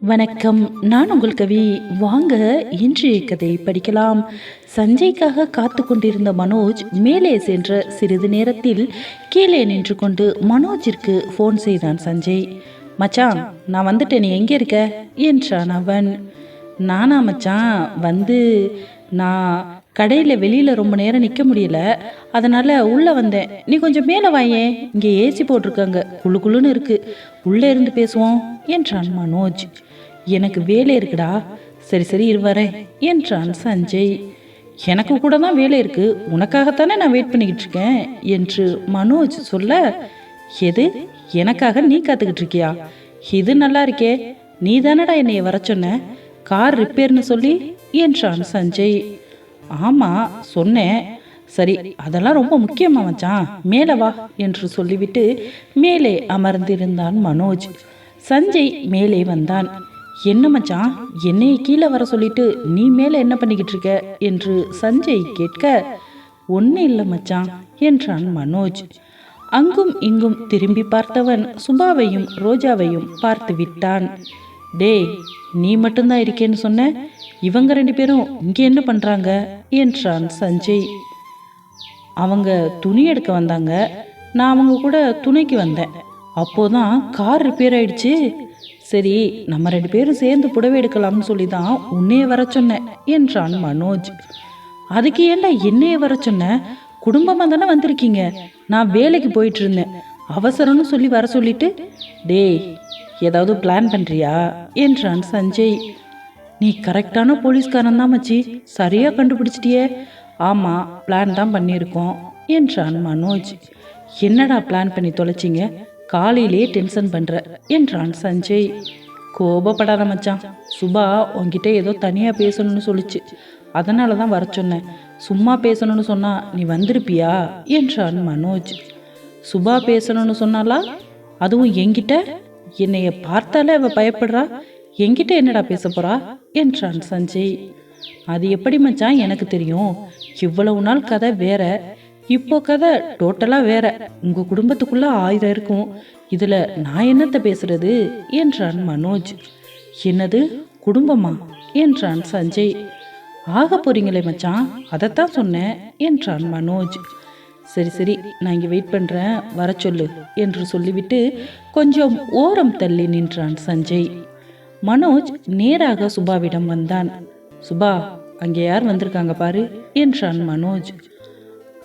வணக்கம். நான் உங்கள் கவி வாங்க இன்றைய கதை படிக்கலாம். சஞ்சய்க்காக காத்து கொண்டிருந்த மனோஜ் மேலே சென்ற சிறிது நேரத்தில் கீழே நின்று கொண்டு மனோஜிற்கு ஃபோன் செய்தான் சஞ்சய். மச்சான் நான் வந்துட்டேன். நீ எங்கே இருக்க? என்றான் அவன். நானா மச்சான்? வந்து நான் கடையில் வெளியில் ரொம்ப நேரம் நிற்க முடியல. அதனால் உள்ளே வந்தேன். நீ கொஞ்சம் மேலே வாயேன் இங்கே ஏசி போட்டிருக்காங்க. குளு குளுன்னு இருக்குது உள்ளே இருந்து பேசுவோம் என்றான் மனோஜ். எனக்கு வேலை இருக்குடா. சரி சரி இருவரேன் என்றான் சஞ்சய். எனக்கு கூட தான் வேலை இருக்கு. உனக்காகத்தானே நான் வெயிட் பண்ணிக்கிட்டு இருக்கேன் என்று மனோஜ் சொல்ல எது? எனக்காக நீ காத்துக்கிட்டு இருக்கியா? இது நல்லா இருக்கே. நீ தானடா என்னைய வர சொன்ன? கார் ரிப்பேர்னு சொல்லி என்றான் சஞ்சய். ஆமா சொன்னேன். சரி அதெல்லாம் ரொம்ப முக்கியமா மச்சான். மேலே வா என்று சொல்லிவிட்டு மேலே அமர்ந்திருந்தான் மனோஜ். சஞ்சய் மேலே வந்தான். என்ன மச்சான்? என்னைய கீழே வர சொல்லிட்டு நீ மேலே என்ன பண்ணிக்கிட்டு இருக்க? என்று சஞ்சய் கேட்க ஒன்றும் இல்லை மச்சான் என்றான் மனோஜ். அங்கும் இங்கும் திரும்பி பார்த்தவன் சுபாவையும் ரோஜாவையும் பார்த்து விட்டான். டேய் நீ மட்டும்தான் இருக்கேன்னு சொன்ன? இவங்க ரெண்டு பேரும் இங்கே என்ன பண்ணுறாங்க என்றான் சஞ்சய். அவங்க துணி எடுக்க வந்தாங்க. நான் அவங்க கூட துணைக்கு வந்தேன். அப்போதான் கார் ரிப்பேர் ஆயிடுச்சு. சரி நம்ம ரெண்டு பேரும் சேர்ந்து புடவை எடுக்கலாம்னு சொல்லி தான் உன்னைய வர சொன்னேன் என்றான் மனோஜ். அதுக்கு ஏன்டா என்னையே வர சொன்ன? குடும்பமாக தானே வந்திருக்கீங்க? நான் வேலைக்கு போயிட்டு இருந்தேன் அவசரம்னு சொல்லி வர சொல்லிட்டு டேய் ஏதாவது பிளான் பண்ணுறியா என்றான் சஞ்சய். நீ கரெக்டான போலீஸ்காரன் தான் மச்சி சரியாக கண்டுபிடிச்சிட்டியே? ஆமாம் பிளான் தான் பண்ணியிருக்கோம் என்றான் மனோஜ். என்னடா பிளான் பண்ணி தொலைச்சிங்க? காலையிலே டென்ஷன் பண்ணுற என்றான் சஞ்சய். கோபப்படாத மச்சான். சுபா உன்கிட்ட ஏதோ தனியாக பேசணும்னு சொல்லிச்சு. அதனால தான் வர சொன்னேன். சும்மா பேசணும்னு சொன்னா நீ வந்திருப்பியா? என்றான் மனோஜ். சுபா பேசணும்னு சொன்னாலா அதுவும் என்கிட்ட? என்னைய பார்த்தாலே அவ பயப்படுறா. என்கிட்ட என்னடா பேச போறா? என்றான் சஞ்சய். அது எப்படி மச்சான் எனக்கு தெரியும். இவ்வளவு நாள் கதை வேற. இப்போ கதை டோட்டலா வேற. உங்க குடும்பத்துக்குள்ள ஆயுதம் இருக்கும். இதுல நான் என்னத்த பேசுறது? என்றான் மனோஜ். என்னது? குடும்பமா? என்றான் சஞ்சய். ஆக போறீங்களே மச்சான் அதைத்தான் சொன்னேன் என்றான் மனோஜ். சரி சரி நான் இங்கே வெயிட் பண்ணுறேன் வர சொல்லு என்று சொல்லிவிட்டு கொஞ்சம் ஓரம் தள்ளி நின்றான் சஞ்சய். மனோஜ் நேராக சுபாவிடம் வந்தான். சுபா அங்கே யார் வந்திருக்காங்க பாரு என்றான் மனோஜ்.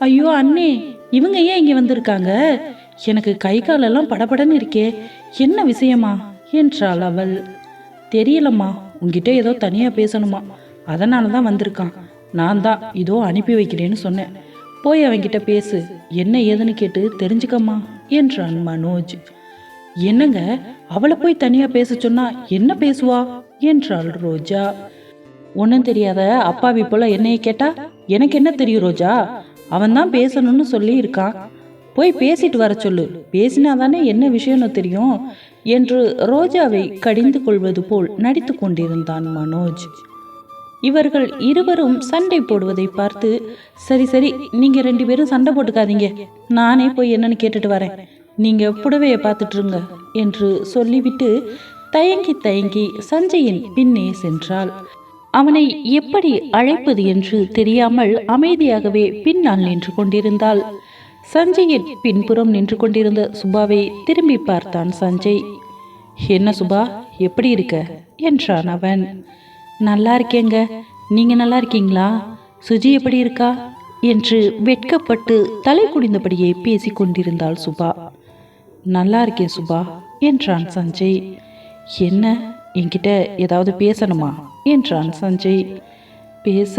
ஐயோ அண்ணே இவங்க ஏன் இங்கே வந்திருக்காங்க? எனக்கு கை காலெல்லாம் படபடன்னு இருக்கே என்ன விஷயமா? என்றாள் அவள். தெரியலம்மா உங்ககிட்ட ஏதோ தனியாக பேசணுமா? அதனால தான் வந்திருக்கான். நான் தான் இதோ அனுப்பி வைக்கிறேன்னு சொன்னேன். போய் அவன்கிட்ட பேசு என்ன ஏதுன்னு கேட்டு தெரிஞ்சுக்கம்மா என்றான் மனோஜ். என்னங்க அவளை போய் தனியாக பேச சொன்னா என்ன பேசுவா? என்றாள் ரோஜா. ஒன்றும் தெரியாத அப்பாவி போல என்னைய கேட்டா? எனக்கு என்ன தெரியும் ரோஜா? அவன் தான் பேசணும்னு சொல்லி இருக்கான் போய் பேசிட்டு வர சொல்லு. பேசினாதானே என்ன விஷயம்னு தெரியும்? என்று ரோஜாவை கடிந்து கொள்வது போல் நடித்து கொண்டிருந்தான் மனோஜ். இவர்கள் இருவரும் சண்டை போடுவதை பார்த்து சரி சரி நீங்க ரெண்டு பேரும் சண்டை போட்டுக்காதீங்க. நானே போய் என்னன்னு கேட்டுட்டு வரேன். நீங்க புடவையை பார்த்துட்டு இருங்க என்று சொல்லிவிட்டு தயங்கி தயங்கி சஞ்சயின் பின்னே சென்றாள். அவனை எப்படி அழைப்பது என்று தெரியாமல் அமைதியாகவே பின்னால் நின்று கொண்டிருந்தாள். சஞ்சயின் பின்புறம் நின்று கொண்டிருந்த சுபாவை திரும்பி பார்த்தான் சஞ்சய். என்ன சுபா எப்படி இருக்க? என்றான் அவன். நல்லா இருக்கேங்க. நீங்க நல்லா இருக்கீங்களா? சுஜி எப்படி இருக்கா? என்று வெட்கப்பட்டு தலை குடிந்தபடியே பேசி கொண்டிருந்தாள் சுபா. நல்லா இருக்கேன் சுபா என்றான் சஞ்சய். என்ன? என்கிட்ட ஏதாவது பேசணுமா? என்றான் சஞ்சய். பேச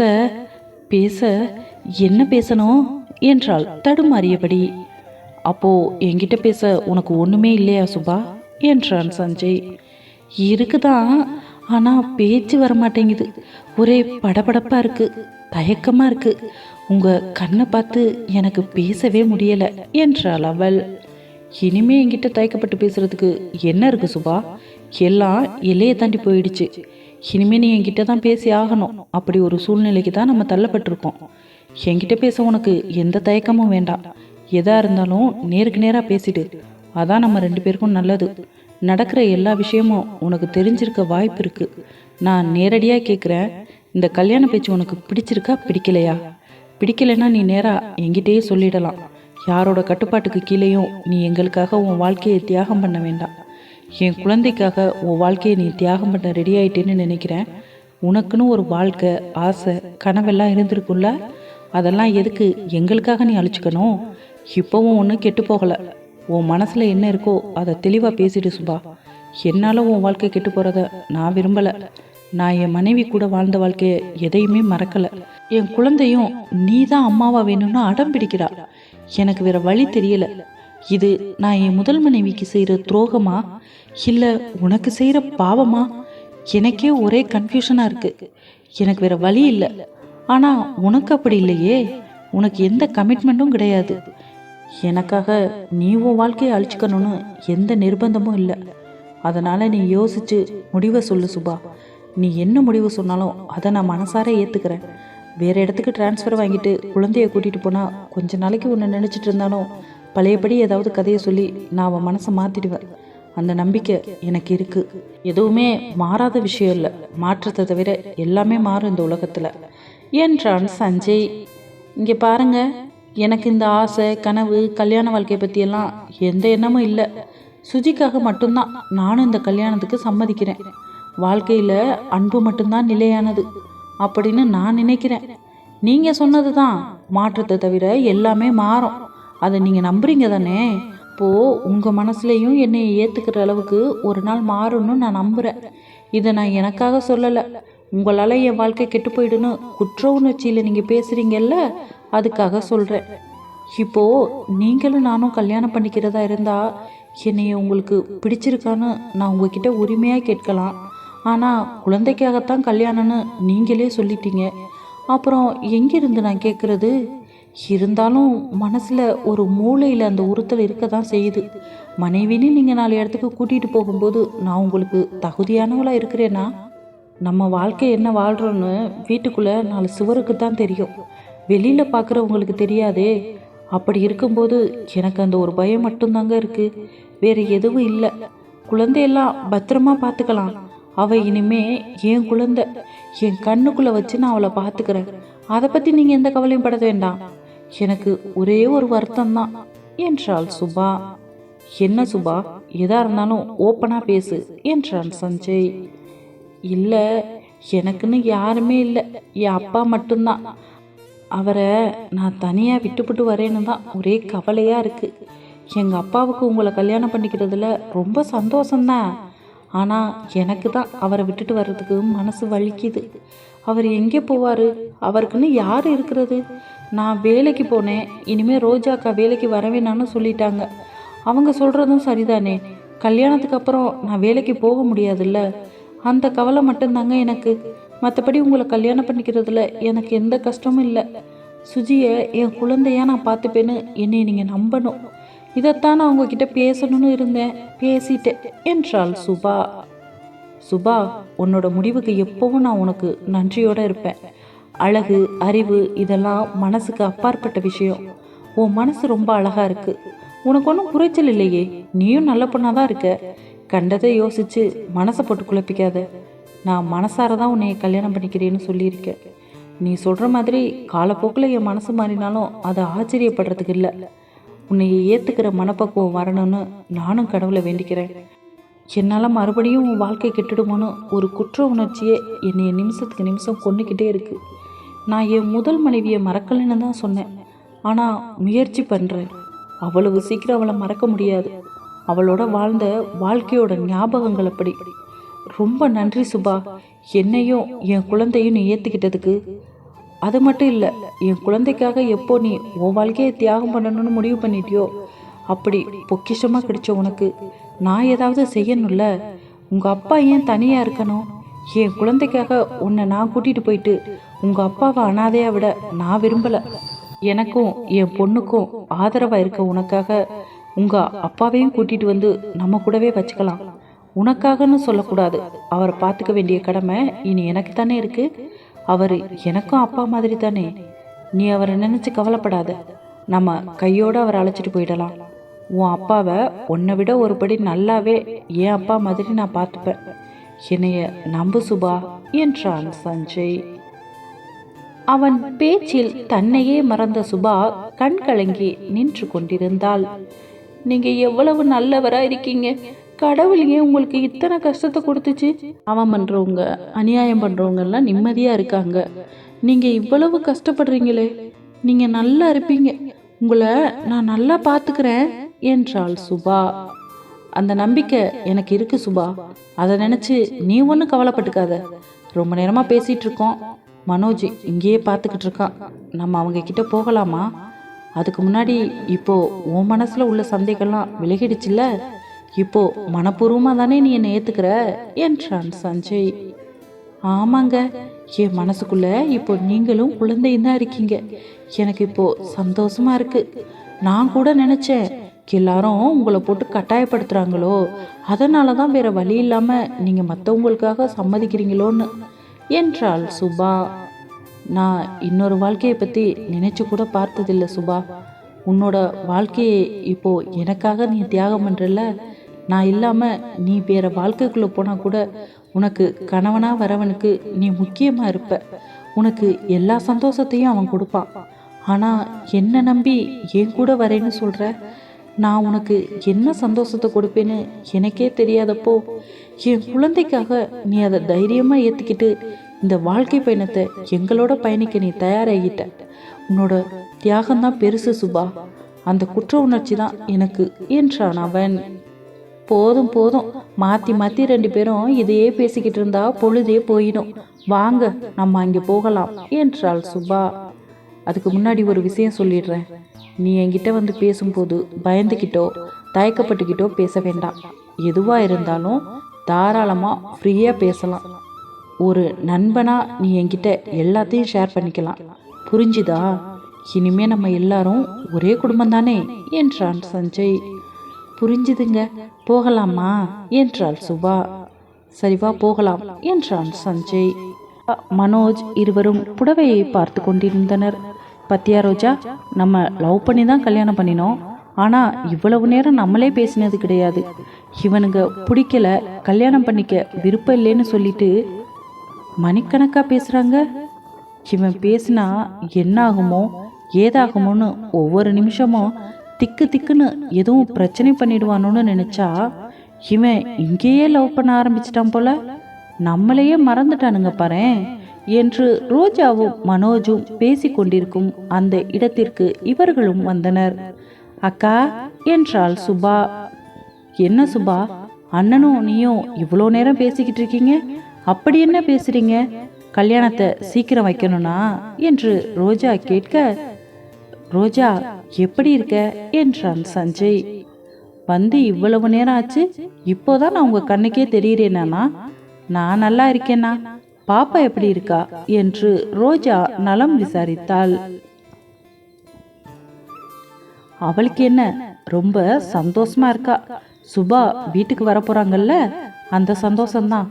பேச என்ன பேசணும்? என்றாள் தடுமாறியபடி. அப்போ என்கிட்ட பேச உனக்கு ஒண்ணுமே இல்லையா சுபா? என்றான் சஞ்சய். இருக்குதான் ஆனா பேச்சு வர மாட்டேங்குது ஒரே படபடப்பா இருக்கு தயக்கமா இருக்கு. உங்க கண்ணை பார்த்து எனக்கு பேசவே முடியல என்றாள் அவள். இனிமே என்கிட்ட தயக்கப்பட்டு பேசுறதுக்கு என்ன இருக்கு சுபா? எல்லாம் எல்லையை தாண்டி போயிடுச்சு. இனிமே நீ என்கிட்ட தான் பேசி ஆகணும். அப்படி ஒரு சூழ்நிலைக்கு தான் நம்ம தள்ளப்பட்டிருக்கோம். என்கிட்ட பேச உனக்கு எந்த தயக்கமும் வேண்டாம். எதா இருந்தாலும் நேருக்கு நேராக பேசிடு. அதான் நம்ம ரெண்டு பேருக்கும் நல்லது. நடக்கிற எல்லா விஷயமும் உனக்கு தெரிஞ்சிருக்க வாய்ப்பு இருக்கு. நான் நேரடியாக கேட்குறேன் இந்த கல்யாண பேச்சு உனக்கு பிடிச்சிருக்கா பிடிக்கலையா? பிடிக்கலைன்னா நீ நேராக என்கிட்டயே சொல்லிடலாம். யாரோட கட்டுப்பாட்டுக்கு கீழேயும் நீ எங்களுக்காக உன் வாழ்க்கையை தியாகம் பண்ண வேண்டாம். என் குழந்தைக்காக உன் வாழ்க்கையை நீ தியாகம் பண்ண ரெடி ஆயிட்டேன்னு நினைக்கிறேன். உனக்குன்னு ஒரு வாழ்க்கை ஆசை கனவெல்லாம் இருந்திருக்குல்ல அதெல்லாம் எதுக்கு எங்களுக்காக நீ அழிச்சுக்கணும்? இப்போவும் ஒன்றும் கெட்டு போகலை. உன் மனசில் என்ன இருக்கோ அதை தெளிவாக பேசிடு சுபா. என்னால் உன் வாழ்க்கை கெட்டு போகிறத நான் விரும்பலை. நான் என் மனைவி கூட வாழ்ந்த வாழ்க்கையை எதையுமே மறக்கலை. என் குழந்தையும் நீ தான் அம்மாவா வேணும்னு அடம் பிடிக்கிறா. எனக்கு வேற வழி தெரியல. இது நான் என் முதல் மனைவிக்கு செய்கிற துரோகமா? இல்லை உனக்கு செய்கிற பாவமா? எனக்கே ஒரே கன்ஃபியூஷனாக இருக்குது எனக்கு வேற வழி இல்லை. ஆனால் உனக்கு அப்படி இல்லையே. உனக்கு எந்த கமிட்மெண்ட்டும் கிடையாது. எனக்காக நீ உன் வாழ்க்கையை அழிச்சுக்கணும்னு எந்த நிர்பந்தமும் இல்லை. அதனால் நீ யோசிச்சு முடிவை சொல்லு சுபா. நீ என்ன முடிவு சொன்னாலும் அதை நான் மனசார ஏற்றுக்கிறேன் வேறு இடத்துக்கு ட்ரான்ஸ்ஃபர் வாங்கிட்டு குழந்தைய கூட்டிகிட்டு போனால் கொஞ்ச நாளைக்கு உன்னை நினச்சிட்டு இருந்தாலும் பழையபடி ஏதாவது கதையை சொல்லி நான் அவன் மனசை மாற்றிடுவேன் அந்த நம்பிக்கை எனக்கு இருக்குது எதுவுமே மாறாத விஷயம் இல்லை. மாற்றத்தை தவிர எல்லாமே மாறும் இந்த உலகத்தில். என்றான் சஞ்சய்? இங்கே பாருங்க. எனக்கு இந்த ஆசை கனவு கல்யாண வாழ்க்கையை பற்றியெல்லாம் எந்த எண்ணமும் இல்லை. சுஜிக்காக மட்டும்தான் நானும் இந்த கல்யாணத்துக்கு சம்மதிக்கிறேன். வாழ்க்கையில் அன்பு மட்டும்தான் நிலையானது அப்படின்னு நான் நினைக்கிறேன். நீங்கள் சொன்னது தான் மாற்றத்தை தவிர எல்லாமே மாறும். அதை நீங்கள் நம்புறீங்க தானே? இப்போது உங்கள் மனசுலையும் என்னை ஏற்றுக்கிற அளவுக்கு ஒரு நாள் மாறும்னு நான் நம்புகிறேன் இதை நான் எனக்காக சொல்லலை. உங்களால் என் வாழ்க்கை கெட்டு போயிடுன்னு குற்ற உணர்ச்சியில் நீங்கள் பேசுகிறீங்கல்ல அதுக்காக சொல்கிறேன் இப்போது நீங்களும் நானும் கல்யாணம் பண்ணிக்கிறதா இருந்தால் என்னைய உங்களுக்கு பிடிச்சிருக்கான்னு நான் உங்ககிட்ட உரிமையாக கேட்கலாம். ஆனால் குழந்தைக்காகத்தான் கல்யாணம்னு நீங்களே சொல்லிட்டீங்க. அப்புறம் எங்கேருந்து நான் கேட்குறது இருந்தாலும் மனசில் ஒரு மூளையில் அந்த உறுத்தல் இருக்க தான் செய்யுது. மனைவின்னு நீங்கள் நாலு இடத்துக்கு கூட்டிகிட்டு போகும்போது நான் உங்களுக்கு தகுதியானவளாக இருக்கிறேனா? நம்ம வாழ்க்கை என்ன வாழ்கிறோன்னு வீட்டுக்குள்ளே நாலு சுவருக்கு தான் தெரியும். வெளியில் பார்க்குறவங்களுக்கு தெரியாதே. அப்படி இருக்கும்போது எனக்கு அந்த ஒரு பயம் மட்டும்தாங்க இருக்குது வேறு எதுவும் இல்லை. குழந்தையெல்லாம் பத்திரமா பார்த்துக்கலாம் அவள் இனிமே என் குழந்தை என் கண்ணுக்குள்ளே வச்சு நான் அவளை பார்த்துக்கிறேன் அதை பற்றி நீங்கள் எந்த கவலையும் பட வேண்டாம். எனக்கு ஒரே ஒரு வருத்தம் தான் என்றாள் சுபா. என்ன சுபா? எதா இருந்தாலும் ஓப்பனாக பேசு என்றான் சஞ்சய். இல்லை எனக்குன்னு யாருமே இல்லை. என் அப்பா மட்டும்தான் அவரை நான் தனியாக விட்டுப்பட்டு வரேன்னு தான் ஒரே கவலையாக இருக்குது எங்கள் அப்பாவுக்கு உங்களை கல்யாணம் பண்ணிக்கிறதுல ரொம்ப சந்தோஷம்தான் ஆனால் எனக்கு தான் அவரை விட்டுட்டு வர்றதுக்கு மனசு வலிக்குது. அவர் எங்கே போவார்? அவருக்குன்னு யார் இருக்கிறது? நான் வேலைக்கு போனேன். இனிமேல் ரோஜாக்கா வேலைக்கு வரவேணான்னு சொல்லிட்டாங்க. அவங்க சொல்கிறதும் சரிதானே. கல்யாணத்துக்கு அப்புறம் நான் வேலைக்கு போக முடியாதுல்ல? அந்த கவலை மட்டும்தாங்க எனக்கு. மற்றபடி உங்களை கல்யாணம் பண்ணிக்கிறதுல எனக்கு எந்த கஷ்டமும் இல்லை. சுஜியை என் குழந்தையாக நான் பார்த்துப்பேன்னு என்னை நீங்கள் நம்பணும். இதைத்தான் நான் உங்ககிட்ட பேசணும்னு இருந்தேன். பேசிட்டேன் என்றாள் சுபா. சுபா உன்னோட முடிவுக்கு எப்பவும் நான் உனக்கு நன்றியோட இருப்பேன். அழகு அறிவு இதெல்லாம் மனசுக்கு அப்பாற்பட்ட விஷயம். உன் மனசு ரொம்ப அழகா இருக்கு. உனக்கு ஒன்றும் குறைச்சல் இல்லையே. நீயும் நல்ல பொண்ணாக தான் இருக்க. கண்டதை யோசிச்சு மனசை போட்டு குழப்பிக்காத. நான் மனசார தான் உன்னை கல்யாணம் பண்ணிக்கிறேன்னு சொல்லியிருக்கேன். நீ சொல்கிற மாதிரி காலப்போக்கில் என் மனசு மாறினாலும் அதை ஆச்சரியப்படுறதுக்கு இல்லை. உன்னை ஏற்றுக்கிற மனப்பக்குவம் வரணும்னு நானும் கடவுளை வேண்டிக்கிறேன். என்னால் மறுபடியும் உன் வாழ்க்கை கெட்டுடுமோன்னு ஒரு குற்ற உணர்ச்சியே என்னை நிமிஷத்துக்கு நிமிஷம் கொண்டுக்கிட்டே இருக்குது நான் என் முதல் மனைவியை மறக்கலைன்னு தான் சொன்னேன். ஆனால் முயற்சி பண்ணுறேன் அவ்வளவு சீக்கிரம் அவளை மறக்க முடியாது. அவளோட வாழ்ந்த வாழ்க்கையோட ஞாபகங்கள் அப்படி. ரொம்ப நன்றி சுபா. என்னையும் என் குழந்தையும் நீ ஏற்றுக்கிட்டதுக்கு அது மட்டும் இல்லை என் குழந்தைக்காக எப்போ நீ உன் வாழ்க்கையை தியாகம் பண்ணணும்னு முடிவு பண்ணிட்டியோ அப்படி பொக்கிஷமாக கிடைச்ச உனக்கு. நான் ஏதாவது செய்யணும்ல? உங்கள் அப்பா ஏன் தனியாக இருக்கணும்? என் குழந்தைக்காக உன்னை நான் கூட்டிகிட்டு போயிட்டு உங்கள் அப்பாவை அனாதையாக விட நான் விரும்பலை. எனக்கும் என் பொண்ணுக்கும் ஆதரவாக இருக்க உனக்காக உங்கள் அப்பாவையும் கூட்டிகிட்டு வந்து நம்ம கூடவே வச்சுக்கலாம். உனக்காகன்னு சொல்லக்கூடாது. அவரை பார்த்துக்க வேண்டிய கடமை இனி எனக்கு தானே இருக்குது அவர் எனக்கும் அப்பா மாதிரி தானே. நீ அவரை நினச்சி கவலைப்படாத. நம்ம கையோடு அவரை அழைச்சிட்டு போயிடலாம். உன் அப்பாவை உன்னை விட ஒருபடி நல்லாவே என் அப்பா மாதிரி நான் பார்த்துப்பேன். என்னைய நம்பு சுபா என்றான் சஞ்சய். அவன் பேச்சில் தன்னையே மறந்த சுபா கண் கலங்கி நின்று கொண்டிருந்தாள். நீங்க எவ்வளவு நல்லவரா இருக்கீங்க. கடவுள் ஏன் உங்களுக்கு இத்தனை கஷ்டத்தை கொடுத்துச்சு? அவன் பண்றவங்க அநியாயம் பண்றவங்க எல்லாம் நிம்மதியா இருக்காங்க. நீங்க இவ்வளவு கஷ்டப்படுறீங்களே. நீங்க நல்லா இருப்பீங்க. உங்களை நான் நல்லா பாத்துக்கிறேன் என்றாள் சுபா. அந்த நம்பிக்கை எனக்கு இருக்கு சுபா. அதை நினைச்சு நீ ஒன்றும் கவலைப்பட்டுக்காத. ரொம்ப நேரமா பேசிட்டு இருக்கோம். மனோஜ் இங்கேயே பார்த்துக்கிட்டு இருக்கான். நம்ம அவங்க கிட்ட போகலாமா? அதுக்கு முன்னாடி இப்போ உன் மனசுல உள்ள சந்தேகம்லாம் விலகிடுச்சுல்ல? இப்போ மனப்பூர்வமாக தானே நீ என்னை ஏத்துக்கிற? என்றான் சஞ்சய். ஆமாங்க. என் மனசுக்குள்ள இப்போ நீங்களும் குழந்தையும் தான் இருக்கீங்க. எனக்கு இப்போ சந்தோஷமா இருக்கு. நான் கூட நினைச்சேன். எல்லாரும் உங்களை போட்டு கட்டாயப்படுத்துகிறாங்களோ அதனால தான் வேற வழி இல்லாமல் நீங்கள் மற்றவங்களுக்காக சம்மதிக்கிறீங்களோன்னு. என்றாள் சுபா. நான் இன்னொரு வாழ்க்கையை பற்றி நினச்சி கூட பார்த்ததில்ல சுபா. உன்னோட வாழ்க்கையை இப்போது எனக்காக நீ தியாகம் பண்ணுறல நான் இல்லாமல் நீ வேற வாழ்க்கைக்குள்ளே போனால் கூட உனக்கு கணவனாக வரவனுக்கு நீ முக்கியமாக இருப்ப. உனக்கு எல்லா சந்தோஷத்தையும் அவன் கொடுப்பான். ஆனால் என்னை நம்பி என் கூட வரேன்னு சொல்கிற நான் உனக்கு என்ன சந்தோஷத்தை கொடுப்பேன்னு எனக்கே தெரியாதப்போ என் குழந்தைக்காக நீ அதை தைரியமாக ஏற்றுக்கிட்டு இந்த வாழ்க்கை பயணத்தை எங்களோட பயணிக்க நீ தயாராகிட்ட. உன்னோட தியாகம்தான் பெருசு சுபா. அந்த குற்ற உணர்ச்சி தான் எனக்கு என்றான் அவன். போதும் போதும். மாற்றி மாற்றி ரெண்டு பேரும் இதையே பேசிக்கிட்டு இருந்தா பொழுதே போயிடும். வாங்க நம்ம அங்கே போகலாம் என்றாள் சுபா. அதுக்கு முன்னாடி ஒரு விஷயம் சொல்லிடுறேன். நீ என்கிட்ட வந்து பேசும்போது பயந்துக்கிட்டோ தயக்கப்பட்டுக்கிட்டோ பேச வேண்டாம். எதுவாக இருந்தாலும் தாராளமாக ஃப்ரீயாக பேசலாம். ஒரு நண்பனாக நீ என்கிட்ட எல்லாத்தையும் ஷேர் பண்ணிக்கலாம். புரிஞ்சுதா? இனிமே நம்ம எல்லாரும் ஒரே குடும்பம் தானே? என்றான் சஞ்சய். புரிஞ்சுதுங்க. போகலாமா? என்றாள் சுபா. சரிவா போகலாம் என்றான் சஞ்சய். மனோஜ் இருவரும் புடவையை பார்த்து கொண்டிருந்தனர். பத்தியா ரோஜா? நம்ம லவ் பண்ணி தான் கல்யாணம் பண்ணினோம். ஆனால் இவ்வளவு நேரம் நம்மளே பேசினது கிடையாது. இவனுங்க பிடிக்கல கல்யாணம் பண்ணிக்க விருப்பம் இல்லைன்னு சொல்லிட்டு மணிக்கணக்கா பேசுகிறாங்க இவன் பேசினா என்ன ஆகுமோ ஏதாகுமோன்னு ஒவ்வொரு நிமிஷமும் திக்கு திக்குன்னு எதுவும் பிரச்சனை பண்ணிடுவானோன்னு நினச்சா இவன் இங்கேயே லவ் பண்ண ஆரம்பிச்சிட்டான் போல. நம்மளையே மறந்துட்டானுங்க பாரேன். என்று ரோஜாவும் மனோஜும் பேசிக்கொண்டிருக்கும் அந்த இடத்திற்கு இவர்களும் வந்தனர். அக்கா என்றாள் சுபா. என்ன சுபா? அண்ணனும் நீயும் இவ்வளோ நேரம் பேசிக்கிட்டு இருக்கீங்க? அப்படி என்ன பேசுறீங்க? கல்யாணத்தை சீக்கிரம் வைக்கணும்னா? என்று ரோஜா கேட்க ரோஜா எப்படி இருக்க? என்றான் சஞ்சய். வந்து இவ்வளவு நேரம் ஆச்சு இப்போதான் நான் உங்க கண்ணுக்கே தெரியுறேனா நான்? நல்லா இருக்கேனா? பாப்பா எப்படி இருக்கா என்று ரோஜா நலம் விசாரித்தாள். அவளுக்கு என்ன ரொம்ப சந்தோஷமா இருக்கா? சுபா வீட்டுக்கு வர போறாங்கல்ல? அந்த சந்தோஷம்தான்.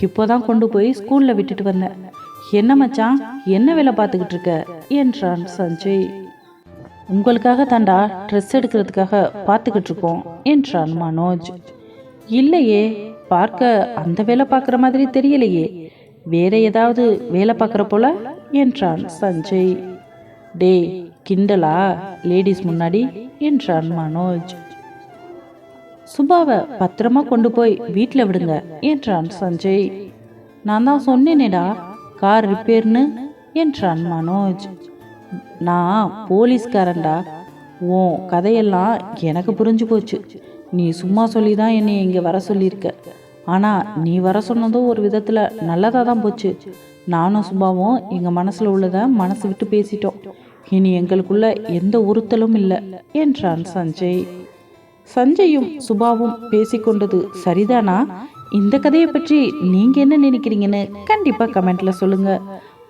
இப்போதான் கொண்டு போய் ஸ்கூல்ல விட்டுட்டு வந்தேன். என்ன மச்சான் என்ன வேலை பார்த்துக்கிட்டு இருக்க? என்றான் சஞ்சய். உங்களுக்காக தாண்டா ட்ரெஸ் எடுக்கிறதுக்காக பார்த்துக்கிட்டு இருக்கோம் என்றான் மனோஜ். இல்லையே பார்க்க அந்த வேலை பார்க்குற மாதிரி தெரியலையே. வேற ஏதாவது வேலை பார்க்குற போல? என்றான் சஞ்சய். டே கிண்டலா? லேடிஸ் முன்னாடி? என்றான் மனோஜ். சுபாவை பத்திரமா கொண்டு போய் வீட்டில் விடுங்க என்றான் சஞ்சய். நான் தான் சொன்னேனேடா கார் ரிப்பேர்னு என்றான் மனோஜ். நான் போலீஸ்காரன்டா. உன் கதையெல்லாம் எனக்கு புரிஞ்சு போச்சு. நீ சும்மா சொல்லி தான் என்னை இங்கே வர சொல்லியிருக்க. ஆனால் நீ வர சொன்னதும் ஒரு விதத்தில் நல்லதாக தான் போச்சு. நானும் சுபாவும் எங்கள் மனசில் உள்ளதை மனசு விட்டு பேசிட்டோம். இனி எங்களுக்குள்ள எந்த உறுத்தலும் இல்லை என்றான் சஞ்சய். சஞ்சயும் சுபாவும் பேசிக்கொண்டது சரிதானா? இந்த கதையை பற்றி நீங்க என்ன நினைக்கிறீங்கன்னு கண்டிப்பா கமெண்ட்ல சொல்லுங்க.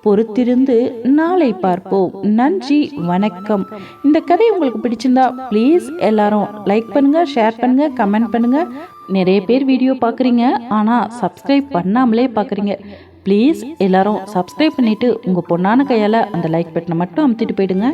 பொறுத்திருந்து நாளை பார்ப்போம். நன்றி வணக்கம். இந்த கதை உங்களுக்கு பிடிச்சிருந்தா ப்ளீஸ் எல்லாரும் லைக் பண்ணுங்க ஷேர் பண்ணுங்க கமெண்ட் பண்ணுங்க. நிறைய பேர் வீடியோ பார்க்குறீங்க. ஆனால் சப்ஸ்கிரைப் பண்ணாமலே பார்க்குறீங்க. ப்ளீஸ் எல்லாரும் சப்ஸ்கிரைப் பண்ணிவிட்டு உங்கள் பொண்ணான கையால் அந்த லைக் பட்டனை மட்டும் அமுத்திட்டு போயிடுங்க.